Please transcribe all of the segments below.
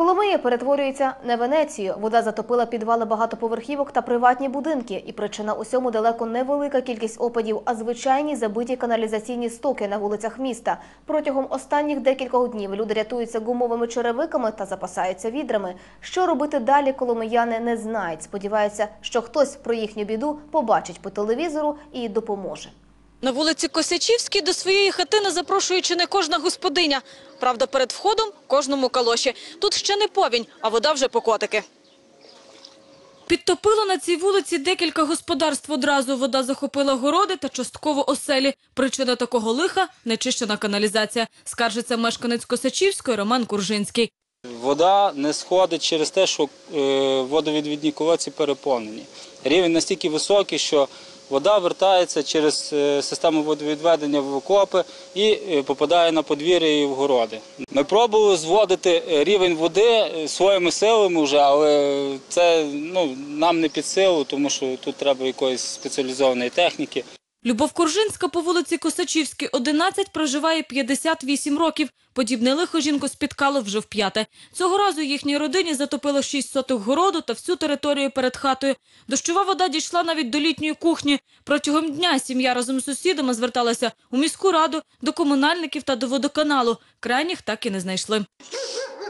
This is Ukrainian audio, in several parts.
Коломия перетворюється на Венецію. Вода затопила підвали багатоповерхівок та приватні будинки. І причина усьому далеко не велика кількість опадів, а звичайні забиті каналізаційні стоки на вулицях міста. Протягом останніх декількох днів люди рятуються гумовими черевиками та запасаються відрами. Що робити далі, коломияни не знають. Сподіваються, що хтось про їхню біду побачить по телевізору і допоможе. На вулиці Косячівській до своєї хатини запрошує чи не кожна господиня. Правда, перед входом кожному калоші. Тут ще не повінь, а вода вже по котики. Підтопило на цій вулиці декілька господарств одразу. Вода захопила городи та частково оселі. Причина такого лиха – нечищена каналізація. Скаржиться мешканець Косачівської Роман Куржинський. Вода не сходить через те, що е, водовідвідні колодці переповнені. Рівень настільки високий, що вода вертається через е, систему водовідведення в окопи і е, попадає на подвір'я і в городи. Ми пробували зводити е, рівень води своїми силами вже, але це ну, нам не під силу, тому що тут треба якоїсь спеціалізованої техніки. Любов Коржинська по вулиці Косачівській, 11, проживає 58 років. Подібне лихо жінку спіткало вже вп'яте. Цього разу їхній родині затопило 6 сотих городу та всю територію перед хатою. Дощова вода дійшла навіть до літньої кухні. Протягом дня сім'я разом з сусідами зверталася у міську раду, до комунальників та до водоканалу. Крайніх так і не знайшли.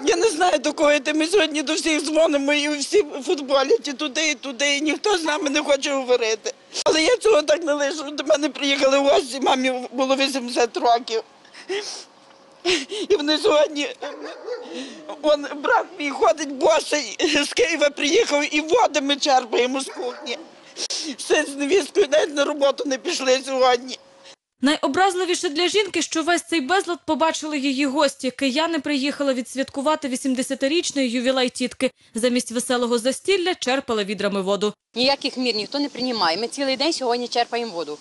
Я не знаю, до кого йти. Ми сьогодні до всіх дзвонимо і всі футболять і туди, і туди, і ніхто з нами не хоче говорити. Але я цього так не лишу. До мене приїхали гості, мамі було 80 років. І вони сьогодні, он, брат мій ходить босий, з Києва приїхав і води ми черпаємо з кухні. Син з невісткою навіть на роботу не пішли сьогодні. Найобразливіше для жінки, що весь цей безлад побачили її гості. Кияни приїхали відсвяткувати 80-річний ювілей тітки. Замість веселого застілля черпали відрами воду. Ніяких мір ніхто не приймає. Ми цілий день сьогодні черпаємо воду.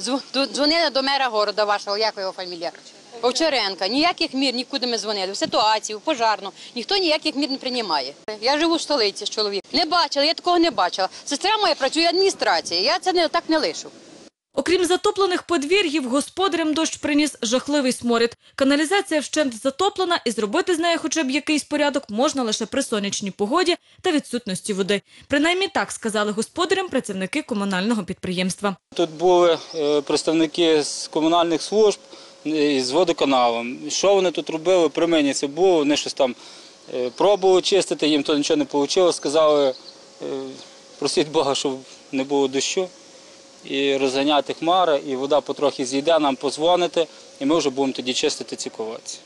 Зв- Дзвонили до мера города вашого, як його фамілія? Овчаренка. Ніяких мір нікуди ми дзвонили. В ситуацію, в пожарну. Ніхто ніяких мір не приймає. Я живу в столиці з чоловіком. Не бачила, я такого не бачила. Сестра моя працює в адміністрації. Я це не так не лишу. Окрім затоплених подвір'їв, господарям дощ приніс жахливий сморід. Каналізація вщент затоплена, і зробити з нею хоча б якийсь порядок можна лише при сонячній погоді та відсутності води. Принаймні так сказали господарям працівники комунального підприємства. Тут були е, представники з комунальних служб е, з водоканалом. Що вони тут робили? При мені це було. Вони щось там е, пробували чистити, їм то нічого не вийшло. Сказали, просіть Бога, щоб не було дощу. І розганяти хмари, і вода потрохи зійде, нам позвонити, і ми вже будемо тоді чистити ці колодці.